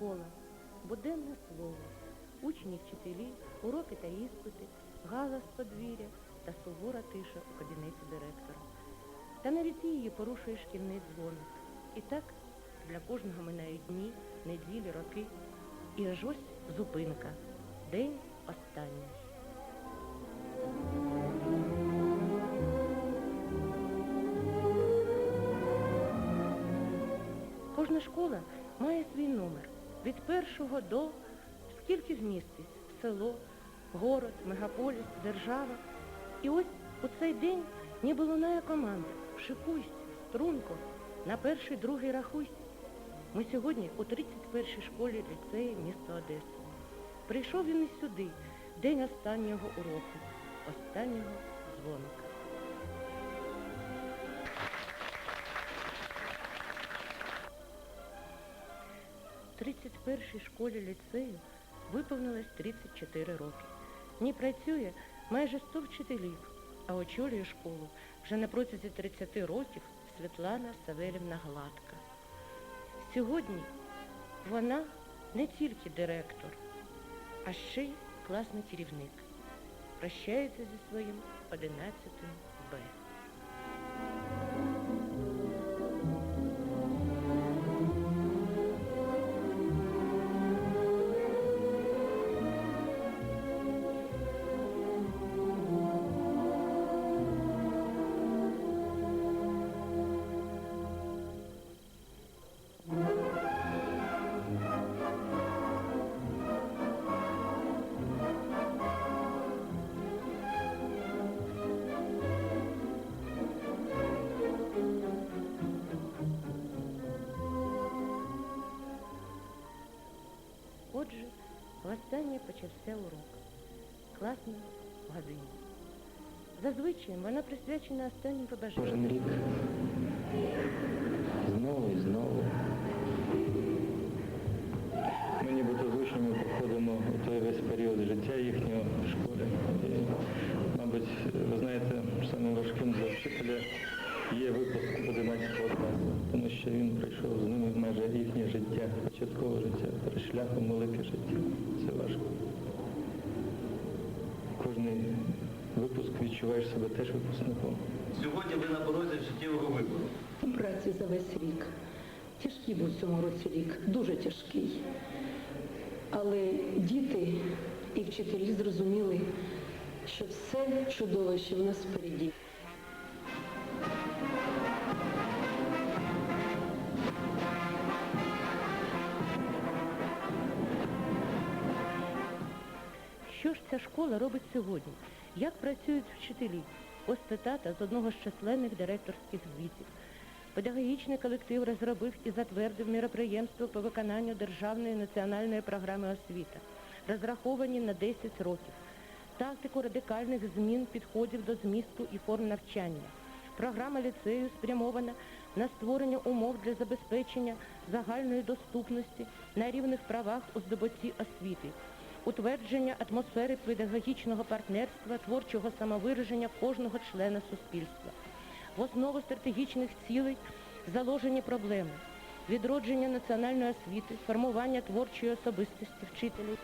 школа, буденне слово, учні, вчителі, уроки та іспити, галас подвір'я та сувора тиша у кабінеті директора. Та навіть її порушує шкільний дзвоник. І так для кожного минають дні, неділі, роки. І аж ось зупинка. День останній. Кожна школа має свій номер. Від першого до скільки змістить село, город, мегаполіс, держава. І ось у цей день ніби лунає команда. Шикуйся, струнко, на перший, другий рахуйся. Ми сьогодні у 31-й школі ліцею міста Одеси. Прийшов він і сюди, день останнього уроку, останнього дзвоника. 31-й школі ліцею виповнилось 34 роки. В ній працює майже 100 вчителів, а очолює школу вже на протязі 30 років Світлана Савелівна Гладка. Сьогодні вона не тільки директор, а ще й класний керівник. Прощається зі своїм 11 Б. Отже, востаннє почався урок. Класна година. Зазвичай вона присвячена останнім побажанням. Кожен рік знову і знову. Ми нібито з учнями проходимо у той весь період життя їхнього в школі. І, мабуть, ви знаєте, самим важким для вчителя є випуск 11 класу, тому що він пройшов з ними майже їхнє життя, початкове життя, перед шляхом велике життя. Це важко. Кожний випуск відчуваєш себе теж випускником. Сьогодні ви на порозі життєвого вибору. праці за весь рік. Тяжкий був в цьому році рік, дуже тяжкий. Але діти і вчителі зрозуміли, що все чудове, що в нас впереді. Що ж ця школа робить сьогодні? Як працюють вчителі? Ось цитата з одного з численних директорських звітів. Педагогічний колектив розробив і затвердив міроприємство по виконанню державної національної програми освіта, розраховані на 10 років, тактику радикальних змін підходів до змісту і форм навчання. Програма ліцею спрямована на створення умов для забезпечення загальної доступності на рівних правах у здобутті освіти, утвердження атмосфери педагогічного партнерства, творчого самовираження кожного члена суспільства. В основу стратегічних цілей заложені проблеми відродження національної освіти, формування творчої особистості вчителів.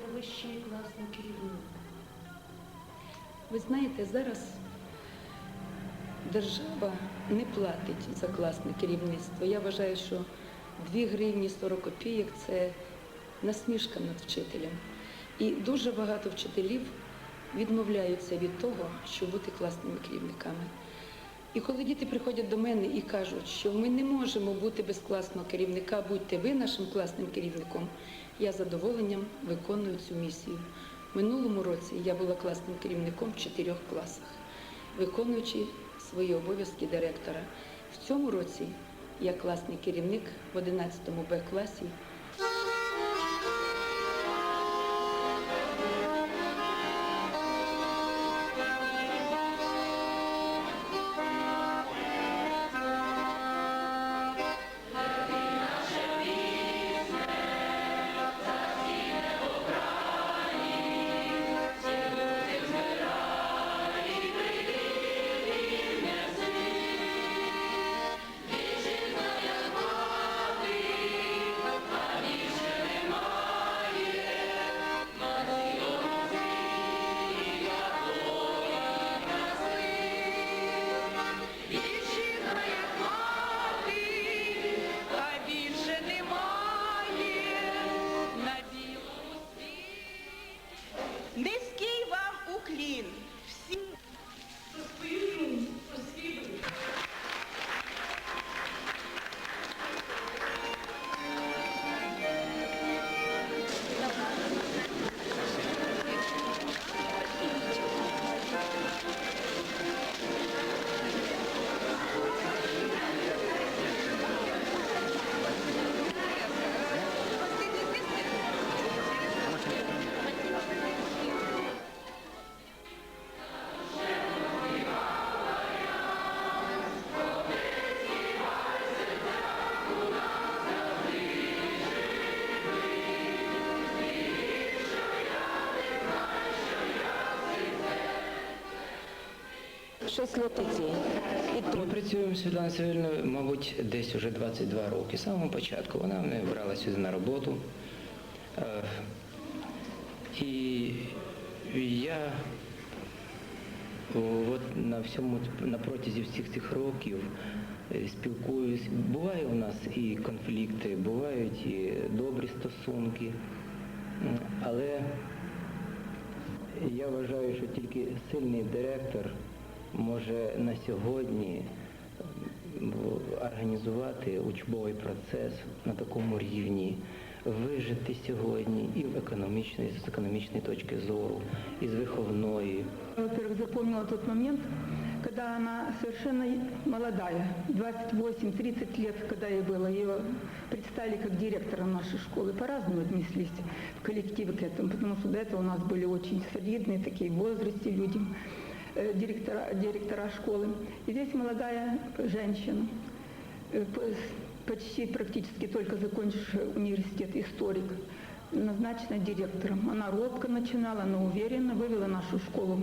Директор, ви ще класний керівник. Ви знаєте, зараз держава не платить за класне керівництво. Я вважаю, що 2 гривні 40 копійок це насмішка над вчителем. І дуже багато вчителів відмовляються від того, щоб бути класними керівниками. І коли діти приходять до мене і кажуть, що ми не можемо бути без класного керівника, будьте ви нашим класним керівником, я задоволенням виконую цю місію. Минулому році я була класним керівником в чотирьох класах, виконуючи свої обов'язки директора. В цьому році я класний керівник в 11 Б класі 6 лет идти. Ми працюємо з Світланою Савельною, мабуть, десь уже 22 роки. З самого початку вона мене брала сюди на роботу. Е, І я от на всьому на протязі всіх цих років е, спілкуюсь. Буває у нас і конфлікти, бувають і добрі стосунки, але я вважаю, що тільки сильний директор може на сьогодні м, організувати учбовий процес на такому рівні, вижити сьогодні і в економічної, з економічної точки зору, і з виховної. Во-первых, запомнила тот момент, когда она совершенно молодая, 28-30 лет, когда ей было, ее представили как директора нашей школы. По-разному отнеслись в коллективе к этому, потому что до этого у нас были очень солидные такие в возрасте люди, э, директора, директора школы. И здесь молодая женщина, э, п- почти практически только закончившая университет, историк, назначена директором. Она робко начинала, но уверенно вывела нашу школу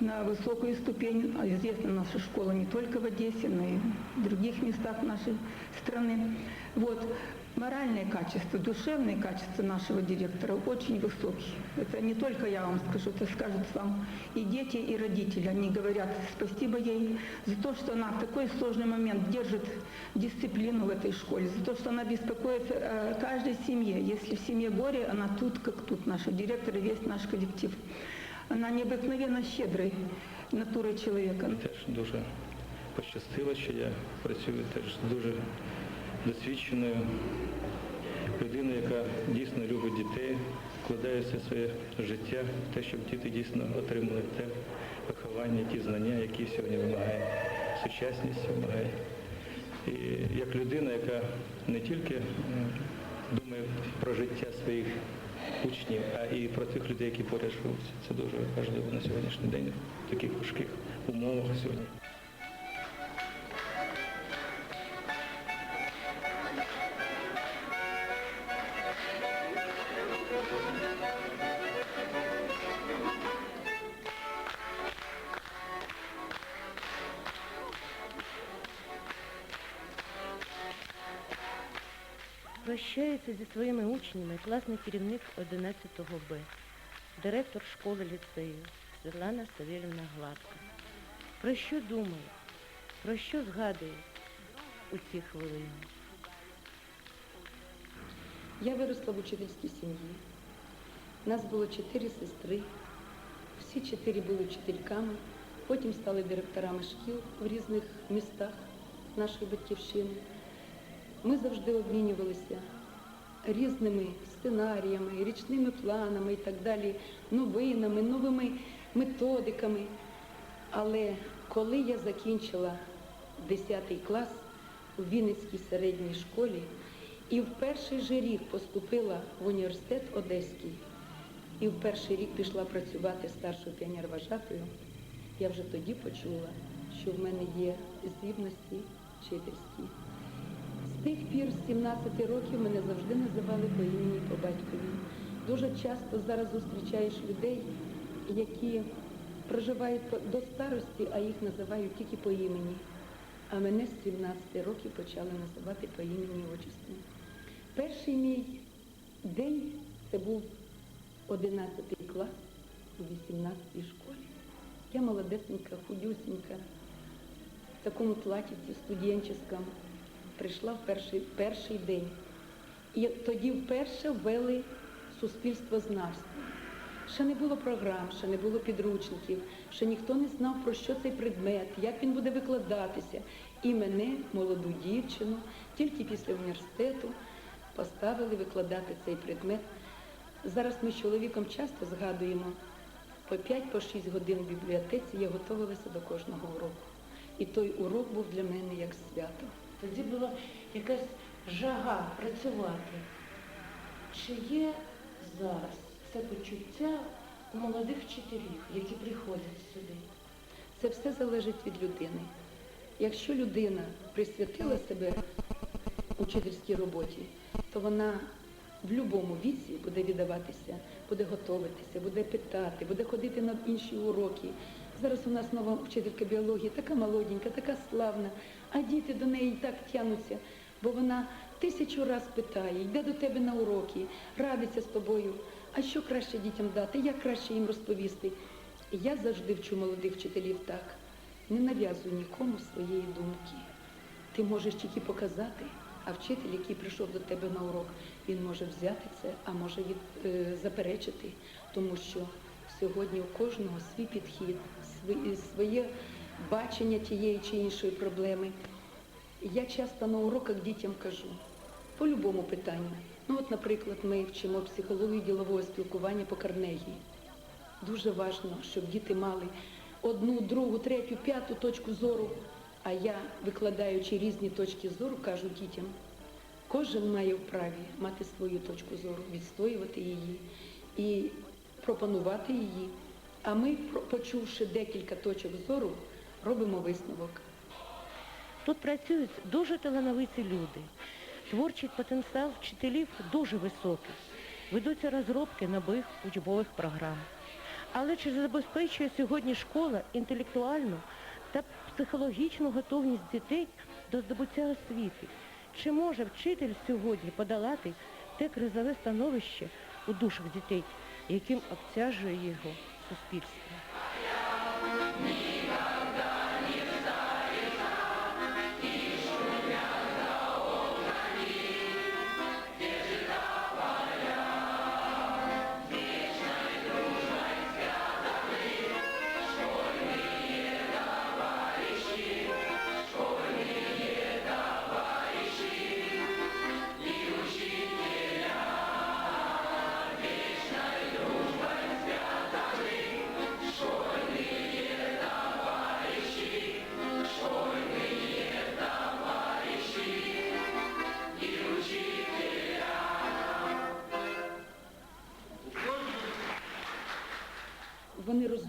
на высокую ступень. А Известна наша школа не только в Одессе, но и в других местах нашей страны. Вот. Моральные качества, душевные качества нашего директора очень высокие. Это не только я вам скажу, это скажут вам и дети, и родители. Они говорят спасибо ей за то, что она в такой сложный момент держит дисциплину в этой школе, за то, что она беспокоится о каждой семье. Если в семье горе, она тут, как тут, наша директор и весь наш коллектив. Она необыкновенно щедрой натурой человека. Теж дуже пощастило, що я працюю теж дуже досвідченою людиною, яка дійсно любить дітей, вкладає все своє життя в те, щоб діти дійсно отримали те виховання, ті знання, які сьогодні вимагає сучасність, вимагає. І як людина, яка не тільки думає про життя своїх учнів, а і про тих людей, які поряд живуть. Це дуже важливо на сьогоднішній день в таких важких умовах сьогодні. Своїми учнями класний керівник 11 Б, директор школи ліцею Світлана Савєлівна Гладка. Про що думає, про що згадує у ці хвилини? Я виросла в учительській сім'ї. Нас було чотири сестри. Всі чотири були вчительками, потім стали директорами шкіл в різних містах нашої батьківщини. Ми завжди обмінювалися різними сценаріями, річними планами і так далі, новинами, новими методиками. Але коли я закінчила 10 клас у Вінницькій середній школі і в перший же рік поступила в університет Одеський, і в перший рік пішла працювати старшою піонервожатою, я вже тоді почула, що в мене є здібності вчительські. Тих пір, з 17 років, мене завжди називали по імені по батькові. Дуже часто зараз зустрічаєш людей, які проживають до старості, а їх називають тільки по імені. А мене з 17 років почали називати по імені отчеству. Перший мій день це був 11 клас у 18 школі. Я молодесенька, худюсенька, в такому платіці студентському прийшла в перший, перший день. І тоді вперше ввели суспільство знавства. Ще не було програм, ще не було підручників, ще ніхто не знав, про що цей предмет, як він буде викладатися. І мене, молоду дівчину, тільки після університету поставили викладати цей предмет. Зараз ми з чоловіком часто згадуємо, по 5-6 годин в бібліотеці я готувалася до кожного уроку. І той урок був для мене як свято. Тоді була якась жага працювати. Чи є зараз це почуття у молодих вчителів, які приходять сюди? Це все залежить від людини. Якщо людина присвятила себе учительській роботі, то вона в будь-якому віці буде віддаватися, буде готуватися, буде питати, буде ходити на інші уроки, Зараз у нас нова вчителька біології, така молоденька, така славна, а діти до неї так тянуться, бо вона тисячу раз питає, йде до тебе на уроки, радиться з тобою. А що краще дітям дати, як краще їм розповісти? Я завжди вчу молодих вчителів так. Не нав'язуй нікому своєї думки. Ти можеш тільки показати, а вчитель, який прийшов до тебе на урок, він може взяти це, а може від, е, заперечити, тому що сьогодні у кожного свій підхід, своє бачення тієї чи іншої проблеми. Я часто на уроках дітям кажу по будь-якому питанню. Ну от, наприклад, ми вчимо психологію ділового спілкування по Карнегії. Дуже важливо, щоб діти мали одну, другу, третю, п'яту точку зору. А я, викладаючи різні точки зору, кажу дітям, кожен має вправі мати свою точку зору, відстоювати її і пропонувати її. А ми, почувши декілька точок зору, робимо висновок. Тут працюють дуже талановиті люди. Творчий потенціал вчителів дуже високий. Ведуться розробки нових учбових програм. Але чи забезпечує сьогодні школа інтелектуальну та психологічну готовність дітей до здобуття освіти? Чи може вчитель сьогодні подолати те кризове становище у душах дітей, яким обтяжує його суспільство?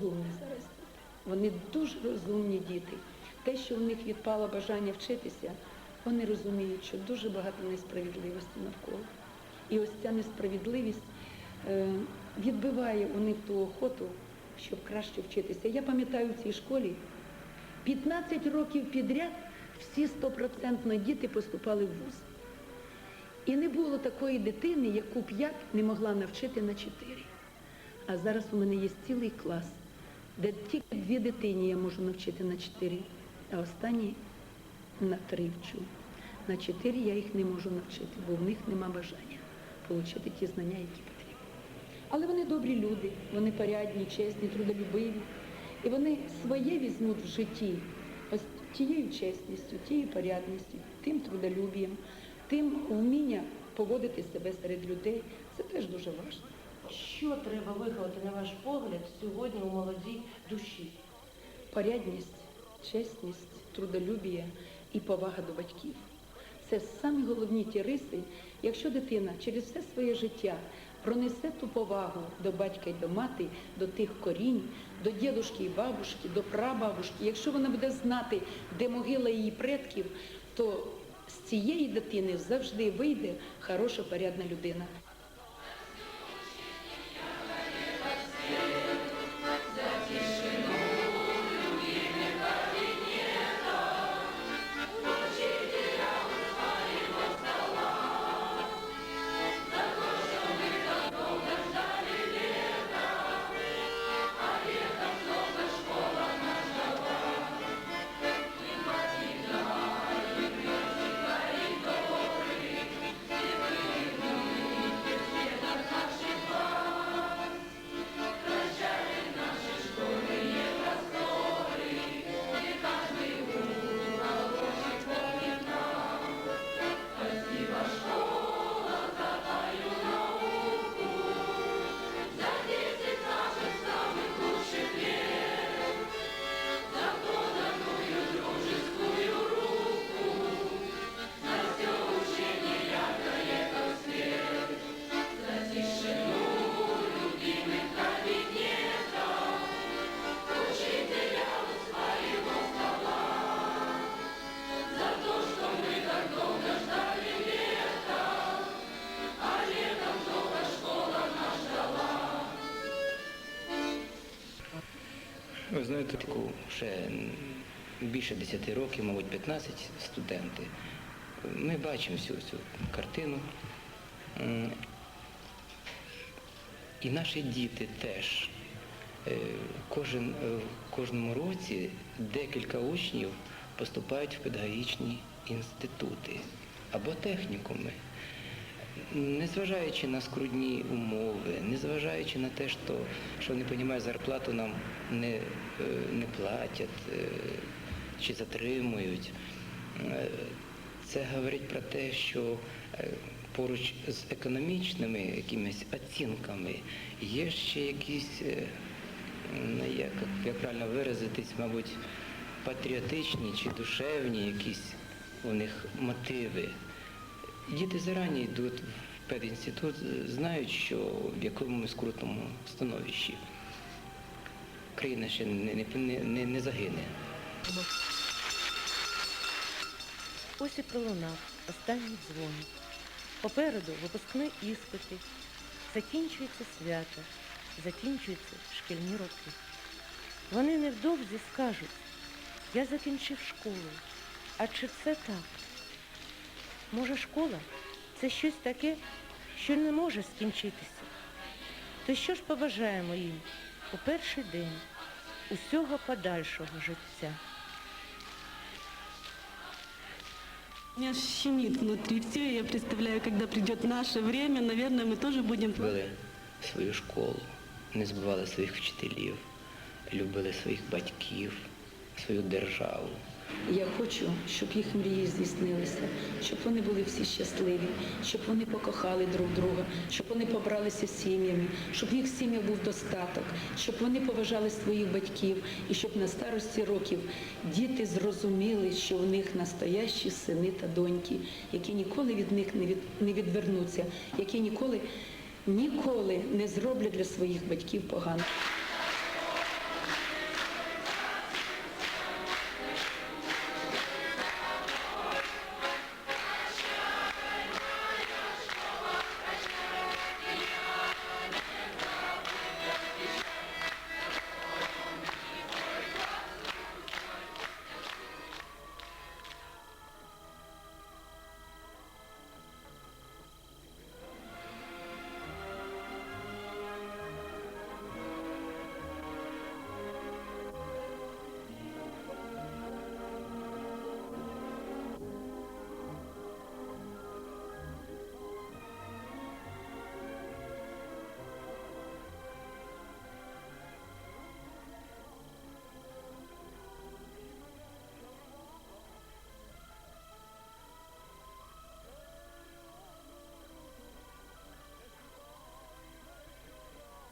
Розумні. Вони дуже розумні діти. Те, що в них відпало бажання вчитися, вони розуміють, що дуже багато несправедливості навколо. І ось ця несправедливість е, відбиває у них ту охоту, щоб краще вчитися. Я пам'ятаю в цій школі 15 років підряд всі стопроцентно діти поступали в вуз. І не було такої дитини, яку б я не могла навчити на 4. А зараз у мене є цілий клас, де тільки дві дитині я можу навчити на 4, а останні на 3 вчу. На 4 я їх не можу навчити, бо в них нема бажання отримати ті знання, які потрібні. Але вони добрі люди, вони порядні, чесні, трудолюбиві. І вони своє візьмуть в житті ось тією чесністю, тією порядністю, тим трудолюбієм, тим вміння поводити себе серед людей. Це теж дуже важливо. Що треба виховати, на ваш погляд, сьогодні у молодій душі? Порядність, чесність, трудолюбія і повага до батьків. Це самі головні ті риси, якщо дитина через все своє життя пронесе ту повагу до батька і до мати, до тих корінь, до дідушки і бабушки, до прабабушки, якщо вона буде знати, де могила її предків, то з цієї дитини завжди вийде хороша, порядна людина. Таку ще більше 10 років, мабуть, 15 студенти. Ми бачимо всю цю картину. І наші діти теж. Е, Кожен, е, в кожному році декілька учнів поступають в педагогічні інститути або технікуми. Незважаючи на скрудні умови, незважаючи на те, що, що не розумію, зарплату нам не, е, не платять е, чи затримують, е, це говорить про те, що поруч з економічними якимись оцінками є ще якісь, е, як, як правильно виразитись, мабуть, патріотичні чи душевні якісь у них мотиви. Діти зарані йдуть в педінститут, знають, що в якому ми скрутному становищі. Країна ще не, не, не, не загине. Ось і пролунав останній дзвоник. Попереду випускні іспити. Закінчується свято, закінчуються шкільні роки. Вони невдовзі скажуть, я закінчив школу. А чи це так? Може, школа це щось таке, що не може скінчитися. То що ж побажаємо їм у перший день усього подальшого життя? Меня щемит внутри все, я представляю, когда придет наше время, наверное, мы тоже будем... Любили свою школу, не забували своїх вчителів, любили своїх батьків, свою державу. Я хочу, щоб їх мрії здійснилися, щоб вони були всі щасливі, щоб вони покохали друг друга, щоб вони побралися сім'ями, щоб в їх сім'ях був достаток, щоб вони поважали своїх батьків і щоб на старості років діти зрозуміли, що в них настоящі сини та доньки, які ніколи від них не, від, не відвернуться, які ніколи, ніколи не зроблять для своїх батьків погано.